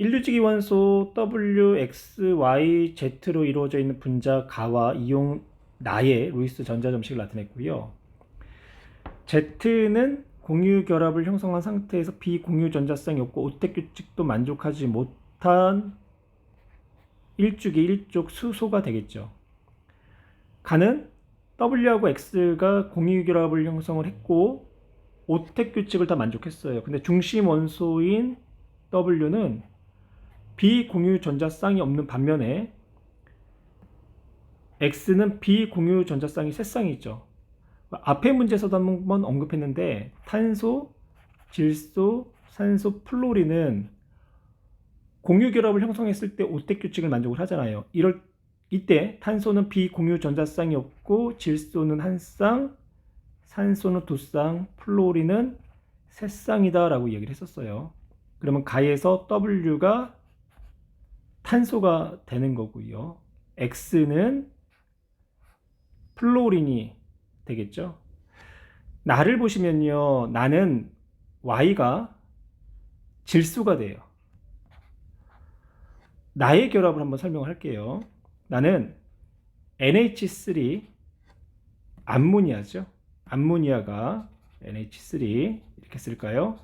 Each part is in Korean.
일류지기 원소 W, X, Y, Z로 이루어져 있는 분자 가와 이용 나의 루이스 전자 점식을 나타냈고요. Z는 공유 결합을 형성한 상태에서 비공유 전자쌍이 없고 오택 규칙도 만족하지 못한 일주기 일족 수소가 되겠죠. 가는 W하고 X가 공유 결합을 형성을 했고 오택 규칙을 다 만족했어요. 근데 중심 원소인 W는 비공유 전자쌍이 없는 반면에 X는 비공유 전자쌍이 세 쌍이 있죠. 앞에 문제에서도 한번 언급했는데 탄소, 질소, 산소, 플로린은 공유 결합을 형성했을 때 오택 규칙을 만족을 하잖아요. 이럴 이때 탄소는 비공유 전자쌍이 없고 질소는 한 쌍, 산소는 두 쌍, 플로린은 세 쌍이다라고 얘기를 했었어요. 그러면 가에서 W가 탄소가 되는 거고요. X는 플로린이 되겠죠. 나를 보시면요. 나는 Y가 질소가 돼요. 나의 결합을 한번 설명을 할게요. 나는 NH3 암모니아죠. 암모니아가 NH3 이렇게 쓸까요?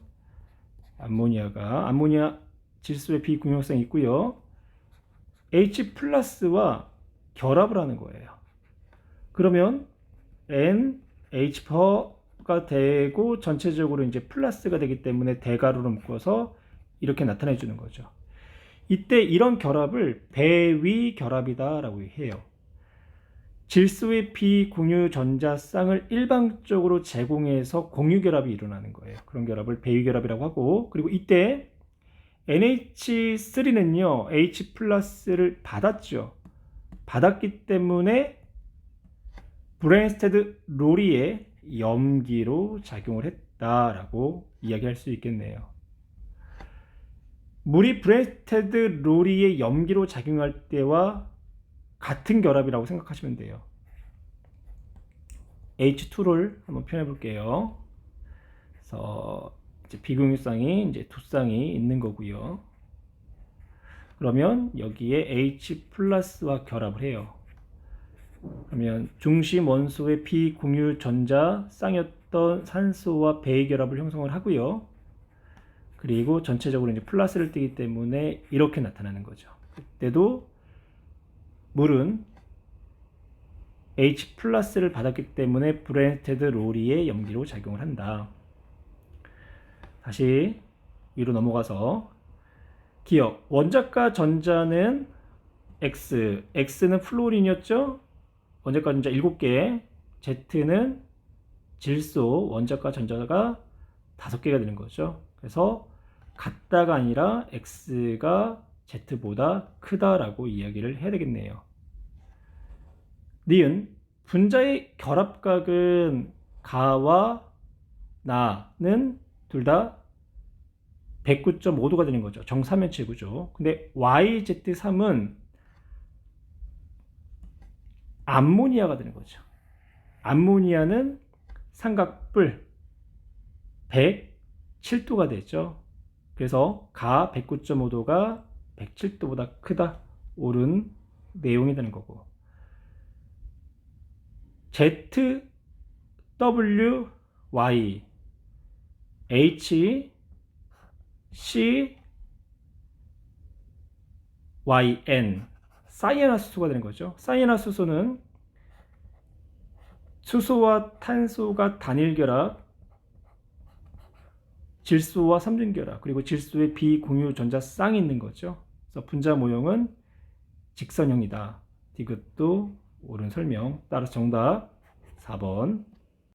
암모니아가 암모니아 질소의 비공용성이 있고요. H 플러스와 결합을 하는 거예요. 그러면 N H4가 되고 전체적으로 이제 플러스가 되기 때문에 대가로로 묶어서 이렇게 나타내 주는 거죠. 이때 이런 결합을 배위 결합이다라고 해요. 질소의 비공유 전자쌍을 일방적으로 제공해서 공유 결합이 일어나는 거예요. 그런 결합을 배위 결합이라고 하고 그리고 이때 NH3는요 H 플러스를 받았죠. 받았기 때문에 브레인스테드 로리의 염기로 작용을 했다라고 이야기할 수 있겠네요. 물이 브레인스테드 로리의 염기로 작용할 때와 같은 결합이라고 생각하시면 돼요. H2를 한번 표현해 볼게요. 그래서 이제 비공유쌍이 이제 두 쌍이 있는 거고요. 그러면 여기에 H 플러스와 결합을 해요. 그러면 중심 원소의 비공유 전자 쌍이었던 산소와 배의 결합을 형성을 하고요. 그리고 전체적으로 이제 플러스를 띠기 때문에 이렇게 나타나는 거죠. 그때도 물은 H 플러스를 받았기 때문에 브레스테드 로리의 염기로 작용을 한다. 다시 위로 넘어가서 기억 원자과 전자는 X, X는 플로린이었죠? 원자과 전자 7개, Z는 질소 원자과 전자가 5개가 되는 거죠. 그래서 같다가 아니라 X가 Z보다 크다라고 이야기를 해야 되겠네요. 니은 분자의 결합각은 가와 나는 둘 다 109.5도가 되는 거죠. 정사면체구죠. 근데 YZ3은 암모니아가 되는 거죠. 암모니아는 삼각뿔 107도가 되죠. 그래서 가 109.5도가 107도보다 크다. 옳은 내용이 되는 거고. Z, W, Y, H, C, Y, N. 사이에나수소가 되는 거죠. 사이에나수소는 수소와 탄소가 단일 결합, 질소와 삼중 결합, 그리고 질소의 비공유 전자 쌍이 있는 거죠. 그래서 분자 모형은 직선형이다. 이것도 옳은 설명. 따라서 정답 4번